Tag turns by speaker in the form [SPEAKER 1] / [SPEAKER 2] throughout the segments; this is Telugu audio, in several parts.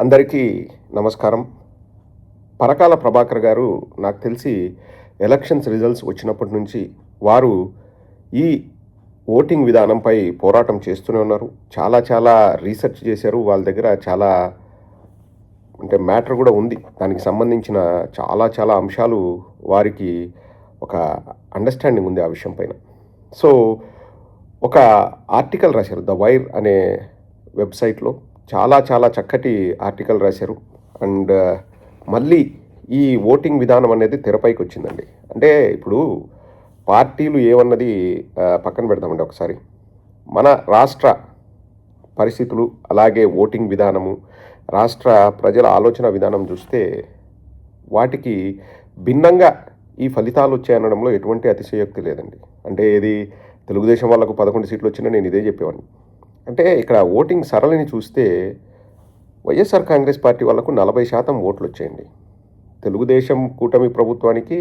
[SPEAKER 1] అందరికీ నమస్కారం. పరకాల ప్రభాకర్ గారు నాకు తెలిసి ఎలక్షన్స్ రిజల్ట్స్ వచ్చినప్పటి నుంచి వారు ఈ ఓటింగ్ విధానంపై పోరాటం చేస్తూనే ఉన్నారు. చాలా చాలా రీసెర్చ్ చేశారు. వాళ్ళ దగ్గర చాలా అంటే మ్యాటర్ కూడా ఉంది. దానికి సంబంధించిన చాలా చాలా అంశాలు వారికి ఒక అండర్స్టాండింగ్ ఉంది ఆ విషయం పైన. సో ఒక ఆర్టికల్ రాశారు ద వైర్ అనే వెబ్సైట్లో. చాలా చాలా చక్కటి ఆర్టికల్ రాశారు. అండ్ మళ్ళీ ఈ ఓటింగ్ విధానం అనేది తెరపైకి వచ్చిందండి. అంటే ఇప్పుడు పార్టీలు ఏమన్నది పక్కన పెడదామండి ఒకసారి. మన రాష్ట్ర పరిస్థితులు అలాగే ఓటింగ్ విధానము రాష్ట్ర ప్రజల ఆలోచన విధానం చూస్తే వాటికి భిన్నంగా ఈ ఫలితాలు వచ్చాయనడంలో ఎటువంటి అతిశయోక్తి లేదండి. అంటే ఇది తెలుగుదేశం వాళ్ళకు పదకొండు సీట్లు వచ్చినా నేను ఇదే చెప్పేవాడిని. అంటే ఇక్కడ ఓటింగ్ సరళిని చూస్తే వైఎస్ఆర్ కాంగ్రెస్ పార్టీ వాళ్ళకు నలభై శాతం ఓట్లు వచ్చాయండి. తెలుగుదేశం కూటమి ప్రభుత్వానికి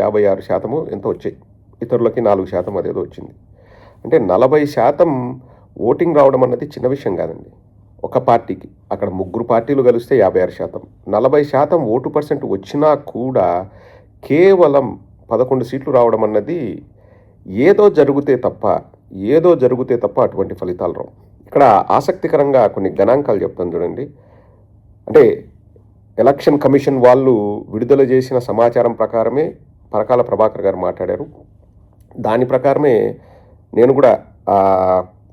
[SPEAKER 1] యాభై ఆరు శాతము ఎంత వచ్చాయి. ఇతరులకి నాలుగు శాతం అదేదో వచ్చింది. అంటే నలభై శాతం ఓటింగ్ రావడం అన్నది చిన్న విషయం కాదండి. ఒక పార్టీకి అక్కడ ముగ్గురు పార్టీలు కలిస్తే యాభై ఆరు శాతం. నలభై శాతం ఓటు పర్సెంట్ వచ్చినా కూడా కేవలం పదకొండు సీట్లు రావడం అన్నది ఏదో జరిగితే తప్ప ఏదో జరిగితే తప్ప అటువంటి ఫలితాలు రావు. ఇక్కడ ఆసక్తికరంగా కొన్ని గణాంకాలు చెప్తాను చూడండి. అంటే ఎలక్షన్ కమిషన్ వాళ్ళు విడుదల చేసిన సమాచారం ప్రకారమే పరకాల ప్రభాకర్ గారు మాట్లాడారు. దాని ప్రకారమే నేను కూడా ఆ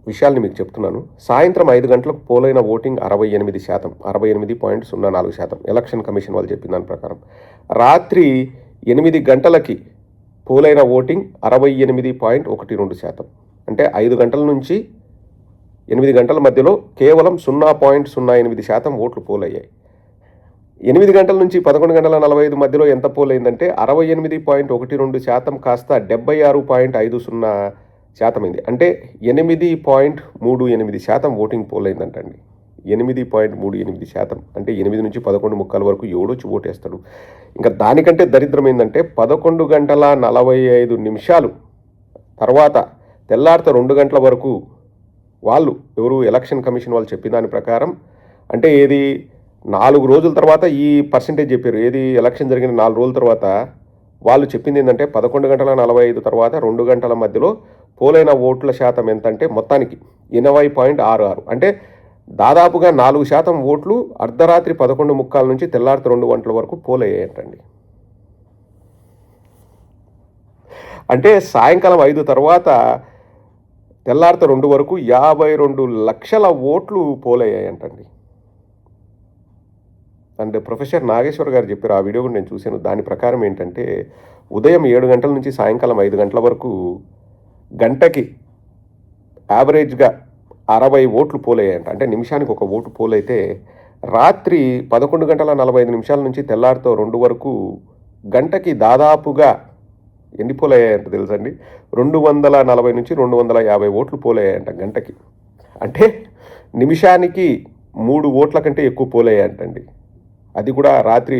[SPEAKER 1] విషయాల్ని మీకు చెప్తున్నాను. సాయంత్రం ఐదు గంటలకు పోలైన ఓటింగ్ అరవై ఎనిమిది శాతం అరవై ఎనిమిది పాయింట్ సున్నా నాలుగు శాతం ఎలక్షన్ కమిషన్ వాళ్ళు చెప్పిన దాని ప్రకారం. రాత్రి ఎనిమిది గంటలకి పోలైన ఓటింగ్ అరవై ఎనిమిది పాయింట్ ఒకటి రెండు శాతం. అంటే ఐదు గంటల నుంచి ఎనిమిది గంటల మధ్యలో కేవలం సున్నా పాయింట్ సున్నా ఎనిమిది శాతం ఓట్లు పోలయ్యాయి. ఎనిమిది గంటల నుంచి పదకొండు గంటల నలభై ఐదు మధ్యలో ఎంత పోలైందంటే అరవై ఎనిమిది పాయింట్ ఒకటి రెండు శాతం కాస్త డెబ్బై ఆరు పాయింట్ ఐదు సున్నా శాతం అయింది అంటే ఎనిమిది పాయింట్ మూడు ఎనిమిది శాతం ఓటింగ్ పోలైందంటండి. ఎనిమిది పాయింట్ మూడు ఎనిమిది శాతం అంటే ఎనిమిది నుంచి పదకొండు ముక్కల వరకు ఏడొచ్చి ఓటేస్తాడు. ఇంకా దానికంటే దరిద్రం ఏంటంటే పదకొండు గంటల నలభై ఐదు నిమిషాలు తర్వాత తెల్లారిత రెండు గంటల వరకు వాళ్ళు ఎవరు ఎలక్షన్ కమిషన్ వాళ్ళు చెప్పిన దాని ప్రకారం అంటే ఏది నాలుగు రోజుల తర్వాత ఈ పర్సంటేజ్ చెప్పారు. ఏది ఎలక్షన్ జరిగిన నాలుగు రోజుల తర్వాత వాళ్ళు చెప్పింది ఏంటంటే పదకొండు గంటల నలభై ఐదు తర్వాత రెండు గంటల మధ్యలో పోలైన ఓట్ల శాతం ఎంతంటే మొత్తానికి ఎనభై పాయింట్ ఆరు ఆరు. అంటే దాదాపుగా నాలుగు శాతం ఓట్లు అర్ధరాత్రి పదకొండు ముక్కాల నుంచి తెల్లారిత రెండు గంటల వరకు పోలయ్యాయంటండి. అంటే సాయంకాలం ఐదు తర్వాత తెల్లారిత రెండు వరకు యాభై రెండు లక్షల ఓట్లు పోలయ్యాయంటండి. అండ్ ప్రొఫెసర్ నాగేశ్వర్ గారు చెప్పారు ఆ వీడియో కూడా నేను చూశాను. దాని ప్రకారం ఏంటంటే ఉదయం ఏడు గంటల నుంచి సాయంకాలం ఐదు గంటల వరకు గంటకి యావరేజ్గా అరవై ఓట్లు పోలయ్యాయంట. అంటే నిమిషానికి ఒక ఓటు పోలైతే రాత్రి పదకొండు గంటల నలభై ఐదు నిమిషాల నుంచి తెల్లారితో రెండు వరకు గంటకి దాదాపుగా ఎన్ని పోలయ్యాయంట తెలుసండి. రెండు వందల నలభై నుంచి రెండు వందల యాభై ఓట్లు పోలయ్యాయంట గంటకి. అంటే నిమిషానికి మూడు ఓట్ల కంటే ఎక్కువ పోలయ్యాయంటండి అది కూడా రాత్రి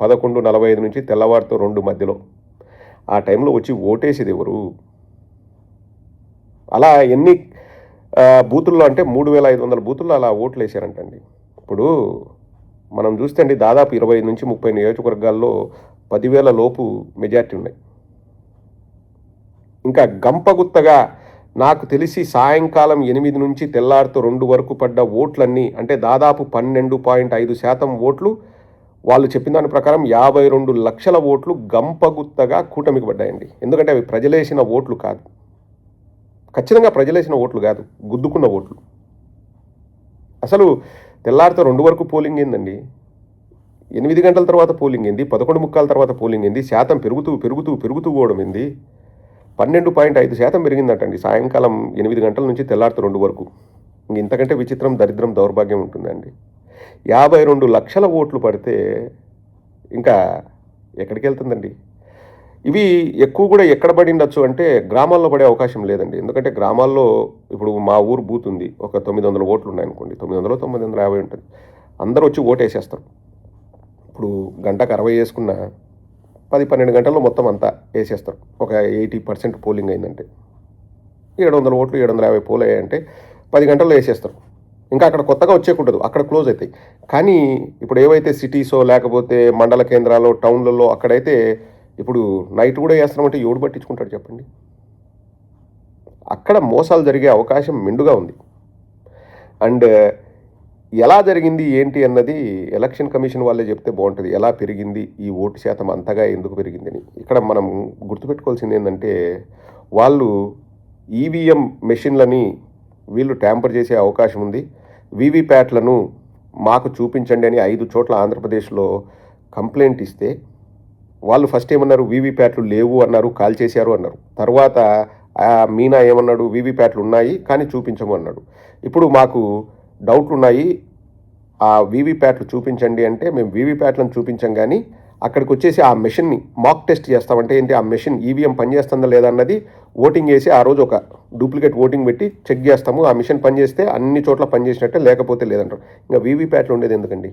[SPEAKER 1] పదకొండు నలభై ఐదు నుంచి తెల్లవారితో రెండు మధ్యలో. ఆ టైంలో వచ్చి ఓటేసేది ఎవరు? అలా ఎన్ని బూతుల్లో అంటే మూడు వేల ఐదు వందల బూతుల్లో అలా ఓట్లు వేసారంటండి ఇప్పుడు మనం చూస్తే అండి దాదాపు ఇరవై నుంచి ముప్పై నియోజకవర్గాల్లో పదివేల లోపు మెజార్టీ ఉన్నాయి. ఇంకా గంపగుత్తగా నాకు తెలిసి సాయంకాలం ఎనిమిది నుంచి తెల్లారితో రెండు వరకు పడ్డ ఓట్లన్నీ అంటే దాదాపు పన్నెండు పాయింట్ ఐదు శాతం ఓట్లు వాళ్ళు చెప్పిన దాని ప్రకారం యాభై రెండు లక్షల ఓట్లు గంపగుత్తగా కూటమికి పడ్డాయండి. ఎందుకంటే అవి ప్రజలేసిన ఓట్లు కాదు. ఖచ్చితంగా ప్రజలేసిన ఓట్లు కాదు గుద్దుకున్న ఓట్లు. అసలు తెల్లారితో రెండు వరకు పోలింగ్ ఏందండి? ఎనిమిది గంటల తర్వాత పోలింగ్ ఏంది? పదకొండు ముక్కాల తర్వాత పోలింగ్ ఏంది? శాతం పెరుగుతూ పెరుగుతూ పెరుగుతూ పోవడం ఏంది? పన్నెండు పాయింట్ ఐదు శాతం పెరిగిందటండి. సాయంకాలం ఎనిమిది గంటల నుంచి తెల్లారితో రెండు వరకు. ఇంతకంటే విచిత్రం దరిద్రం దౌర్భాగ్యం ఉంటుందండి. యాభై రెండు లక్షల ఓట్లు పడితే ఇంకా ఎక్కడికి వెళ్తుందండి? ఇవి ఎక్కువ కూడా ఎక్కడ పడిండొచ్చు అంటే గ్రామాల్లో పడే అవకాశం లేదండి. ఎందుకంటే గ్రామాల్లో ఇప్పుడు మా ఊరు బూత్ ఉంది. ఒక తొమ్మిది వందల ఓట్లు ఉన్నాయనుకోండి. తొమ్మిది వందలు తొమ్మిది వందల యాభై ఉంటుంది. అందరూ వచ్చి ఓటేసేస్తారు. ఇప్పుడు గంటకు అరవై వేసుకున్న పది పన్నెండు గంటల్లో మొత్తం అంతా వేసేస్తారు. ఒక ఎయిటీ పర్సెంట్ పోలింగ్ అయిందంటే. ఏడు వందల ఓట్లు ఏడు వందల యాభై పోల్ అయ్యాయంటే పది గంటల్లో వేసేస్తారు. ఇంకా అక్కడ కొత్తగా వచ్చేకుండదు అక్కడ క్లోజ్ అవుతాయి కానీ ఇప్పుడు ఏవైతే సిటీసో లేకపోతే మండల కేంద్రాలు టౌన్లలో అక్కడైతే ఇప్పుడు నైట్ కూడా వేస్తామంటే ఎవడు పట్టించుకుంటాడు చెప్పండి? అక్కడ మోసాలు జరిగే అవకాశం మెండుగా ఉంది. అండ్ ఎలా జరిగింది ఏంటి అన్నది ఎలక్షన్ కమిషన్ వాళ్ళే చెప్తే బాగుంటుంది. ఎలా పెరిగింది ఈ ఓటు శాతం అంతగా ఎందుకు పెరిగిందని. ఇక్కడ మనం గుర్తుపెట్టుకోవాల్సింది ఏంటంటే వాళ్ళు ఈవీఎం మెషిన్లని వీళ్ళు ట్యాంపర్ చేసే అవకాశం ఉంది. వీవీప్యాట్లను మాకు చూపించండి అని ఐదు చోట్ల ఆంధ్రప్రదేశ్లో కంప్లైంట్ ఇస్తే వాళ్ళు ఫస్ట్ ఏమన్నారు వీవీప్యాట్లు లేవు అన్నారు కాల్ చేశారు అన్నారు. తర్వాత మీనా ఏమన్నాడు వీవీప్యాట్లు ఉన్నాయి కానీ చూపించము అన్నాడు. ఇప్పుడు మాకు డౌట్లు ఉన్నాయి ఆ వీవీప్యాట్లు చూపించండి అంటే మేము వీవీప్యాట్లను చూపించాం కానీ అక్కడికి వచ్చేసి ఆ మెషిన్ని మాక్ టెస్ట్ చేస్తామంటే ఏంటి? ఆ మెషిన్ ఈవీఎం పనిచేస్తుందా లేదా అన్నది ఓటింగ్ వేసి ఆ రోజు ఒక డూప్లికేట్ ఓటింగ్ పెట్టి చెక్ చేస్తాము. ఆ మిషన్ పనిచేస్తే అన్ని చోట్ల పనిచేసినట్టే లేకపోతే లేదంటారు. ఇంకా వీవీప్యాట్లు ఉండేది ఎందుకండి?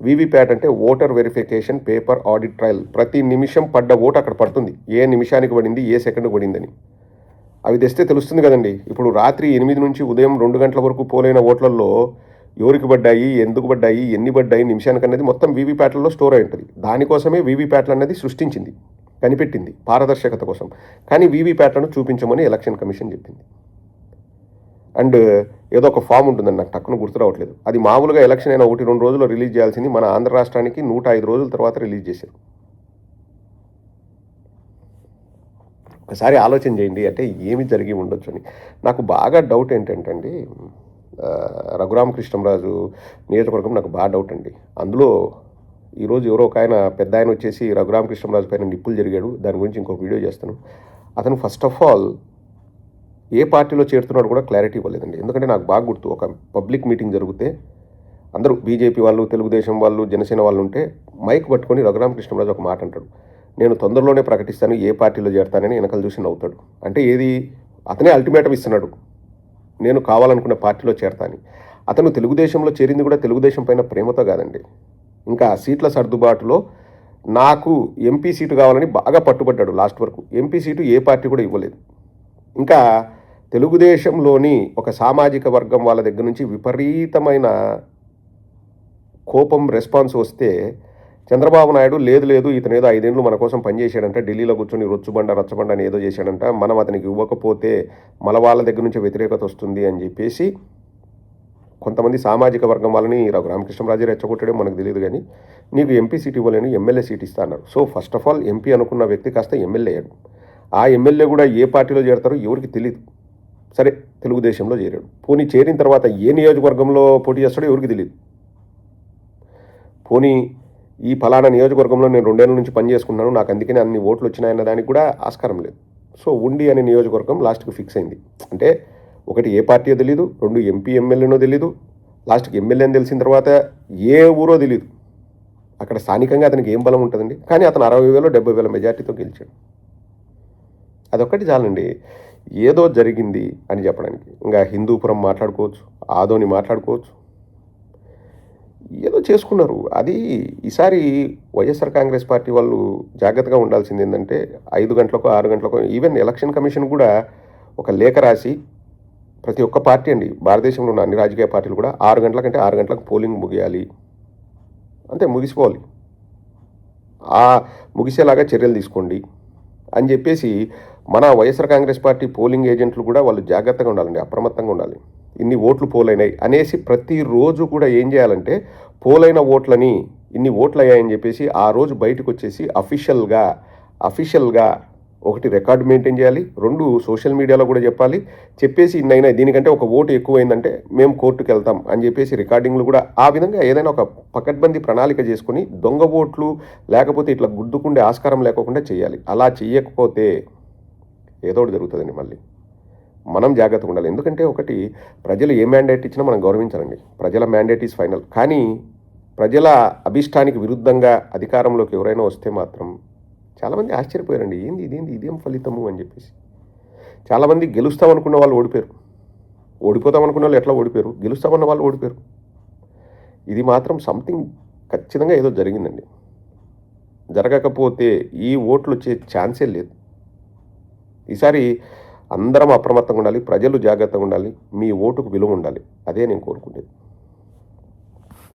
[SPEAKER 1] వీవీప్యాట్ అంటే voter verification paper audit trial. ప్రతి నిమిషం పడ్డ ఓటు అక్కడ పడుతుంది. ఏ నిమిషానికి పడింది? ఏ సెకండ్ పడిందని. అవి తెస్తే తెలుస్తుంది కదండి. ఇప్పుడు రాత్రి ఎనిమిది నుంచి ఉదయం రెండు గంటల వరకు పోలైన ఓట్లలో ఎవరికి పడ్డాయి ఎందుకు పడ్డాయి ఎన్ని పడ్డాయి నిమిషానికి అనేది మొత్తం వీవీప్యాట్లలో స్టోర్ అయి ఉంటుంది. దానికోసమే వీవీప్యాట్లు అనేది సృష్టించింది కనిపెట్టింది పారదర్శకత కోసం. కానీ వీవీప్యాట్లను చూపించమని ఎలక్షన్ కమిషన్ చెప్పింది. అండ్ ఏదో ఒక ఫామ్ ఉంటుందండి నాకు టక్కును గుర్తు రావట్లేదు. అది మామూలుగా ఎలక్షన్ అయిన ఒకటి రెండు రోజుల్లో రిలీజ్ చేయాల్సింది మన ఆంధ్ర రాష్ట్రానికి నూట ఐదు రోజుల తర్వాత రిలీజ్ చేశారు. ఒకసారి ఆలోచన చేయండి అంటే ఏమి జరిగి ఉండొచ్చు అని. నాకు బాగా డౌట్ ఏంటంటే అండి రఘురామకృష్ణంరాజు నియోజకవర్గం నాకు బాగా డౌట్ అండి. అందులో ఈరోజు ఎవరో ఒక ఆయన పెద్ద ఆయన వచ్చేసి రఘురామకృష్ణంరాజు పైన నిప్పులు జరిగాడు. దాని గురించి ఇంకో వీడియో చేస్తాను. అతను ఫస్ట్ ఆఫ్ ఆల్ ఏ పార్టీలో చేరుతున్నాడు కూడా క్లారిటీ ఇవ్వలేదండి. ఎందుకంటే నాకు బాగా గుర్తు ఒక పబ్లిక్ మీటింగ్ జరిగితే అందరూ బీజేపీ వాళ్ళు తెలుగుదేశం వాళ్ళు జనసేన వాళ్ళు ఉంటే మైక్ పట్టుకొని రఘురామకృష్ణరాజు ఒక మాట అంటాడు. నేను తొందరలోనే ప్రకటిస్తాను ఏ పార్టీలో చేరతానని వెనకలు చూసి నవ్వుతాడు. అంటే ఏది? అతనే అల్టిమేటం ఇస్తున్నాడు. నేను కావాలనుకున్న పార్టీలో చేరతాని అతను తెలుగుదేశంలో చేరింది కూడా తెలుగుదేశం పైన ప్రేమతో కాదండి. ఇంకా సీట్ల సర్దుబాటులో నాకు ఎంపీ సీటు కావాలని బాగా పట్టుబడ్డాడు లాస్ట్ వరకు. ఎంపీ సీటు ఏ పార్టీ కూడా ఇవ్వలేదు. ఇంకా తెలుగుదేశంలోని ఒక సామాజిక వర్గం వాళ్ళ దగ్గర నుంచి విపరీతమైన కోపం రెస్పాన్స్ వస్తే చంద్రబాబు నాయుడు లేదు లేదు ఇతను ఏదో ఐదేళ్ళు మన కోసం పనిచేశాడంట ఢిల్లీలో కూర్చొని రొచ్చుబండ రచ్చబండ అని ఏదో చేశాడంట మనం అతనికి ఇవ్వకపోతే మన వాళ్ళ దగ్గర నుంచి వ్యతిరేకత వస్తుంది అని చెప్పేసి కొంతమంది సామాజిక వర్గం వాళ్ళని రఘు రామకృష్ణరాజు రెచ్చగొట్టడే మనకు తెలియదు కానీ నీకు ఎంపీ సీట్ ఇవ్వలేను ఎమ్మెల్యే సీట్ ఇస్తా అన్నారు. So first of all MP అనుకున్న వ్యక్తి కాస్త ఎమ్మెల్యే అయ్యాడు. ఆ ఎమ్మెల్యే కూడా ఏ పార్టీలో చేరతారో ఎవరికి తెలియదు సరే తెలుగుదేశంలో చేరాడు. పోనీ చేరిన తర్వాత ఏ నియోజకవర్గంలో పోటీ చేస్తాడో ఎవరికి తెలియదు పోనీ ఈ ఫలానా నియోజకవర్గంలో నేను రెండేళ్ళ నుంచి పని చేసుకున్నాను నాకు అందుకనే అన్ని ఓట్లు వచ్చినాయన్న దానికి కూడా ఆస్కారం లేదు. సో ఉండి అనే నియోజకవర్గం లాస్ట్కి ఫిక్స్ అయింది. అంటే ఒకటి ఏ పార్టీయో తెలియదు రెండు ఎంపీ ఎమ్మెల్యేనో తెలియదు లాస్ట్కి ఎమ్మెల్యే అని తెలిసిన తర్వాత ఏ ఊరో తెలియదు అక్కడ స్థానికంగా అతనికి ఏం బలం ఉంటుందండి? కానీ అతను అరవై వేలు డెబ్బై వేల మెజార్టీతో గెలిచాడు. అదొక్కటి చాలండి. ఏదో జరిగింది అని చెప్పడానికి. ఇంకా హిందూపురం మాట్లాడుకోవచ్చు ఆదోని మాట్లాడుకోవచ్చు ఏదో చేసుకున్నారు. అది ఈసారి వైఎస్ఆర్ కాంగ్రెస్ పార్టీ వాళ్ళు జాగ్రత్తగా ఉండాల్సింది ఏంటంటే ఐదు గంటలకు ఆరు గంటలకు ఈవెన్ ఎలక్షన్ కమిషన్ కూడా ఒక లేఖ రాసి ప్రతి ఒక్క పార్టీ అండి భారతదేశంలో ఉన్న అన్ని రాజకీయ పార్టీలు కూడా ఆరు గంటల కంటే ఆరు గంటలకు పోలింగ్ ముగియాలి. అంతే ముగిసిపోవాలి. ఆ ముగిసేలాగా చర్యలు తీసుకోండి అని చెప్పేసి మన వైఎస్ఆర్ కాంగ్రెస్ పార్టీ పోలింగ్ ఏజెంట్లు కూడా వాళ్ళు జాగ్రత్తగా ఉండాలండి అప్రమత్తంగా ఉండాలి. ఇన్ని ఓట్లు పోలైనాయి అనేసి ప్రతిరోజు కూడా ఏం చేయాలంటే పోలైన ఓట్లని ఇన్ని ఓట్లు అయ్యాయని చెప్పేసి ఆ రోజు బయటకు వచ్చేసి అఫీషియల్గా అఫీషియల్గా ఒకటి రికార్డు మెయింటైన్ చేయాలి రెండు సోషల్ మీడియాలో కూడా చెప్పాలి చెప్పేసి ఇన్నైనా దీనికంటే ఒక ఓటు ఎక్కువైందంటే మేము కోర్టుకు వెళ్తాం అని చెప్పేసి రికార్డింగ్లు కూడా ఆ విధంగా ఏదైనా ఒక పకడ్బందీ ప్రణాళిక చేసుకుని దొంగ ఓట్లు లేకపోతే ఇట్లా గుద్దుకుండే ఆస్కారం లేకుండా చేయాలి. అలా చేయకపోతే ఏదో ఒకటి జరుగుతుందండి మళ్ళీ. మనం జాగ్రత్తగా ఉండాలి. ఎందుకంటే ఒకటి ప్రజలు ఏ మ్యాండేట్ ఇచ్చినా మనం గౌరవించాలండి ప్రజల మ్యాండేట్ ఈజ్ ఫైనల్ కానీ ప్రజల అభిష్టానికి విరుద్ధంగా అధికారంలోకి ఎవరైనా వస్తే మాత్రం చాలామంది ఆశ్చర్యపోయారండి. ఏంది ఇదేంది? ఇదేం ఫలితము? అని చెప్పేసి. చాలామంది గెలుస్తాం అనుకున్న వాళ్ళు ఓడిపోయారు. ఓడిపోతాం అనుకున్న వాళ్ళు ఎట్లా ఓడిపోయారు? గెలుస్తామన్న వాళ్ళు ఓడిపోయారు. ఇది మాత్రం సంథింగ్ ఖచ్చితంగా ఏదో జరిగిందండి. జరగకపోతే ఈ ఓట్లు వచ్చే ఛాన్సే లేదు. ఈసారి అందరం అప్రమత్తంగా ఉండాలి ప్రజలు జాగ్రత్తగా ఉండాలి మీ ఓటుకు విలువ ఉండాలి. అదే నేను కోరుకునేది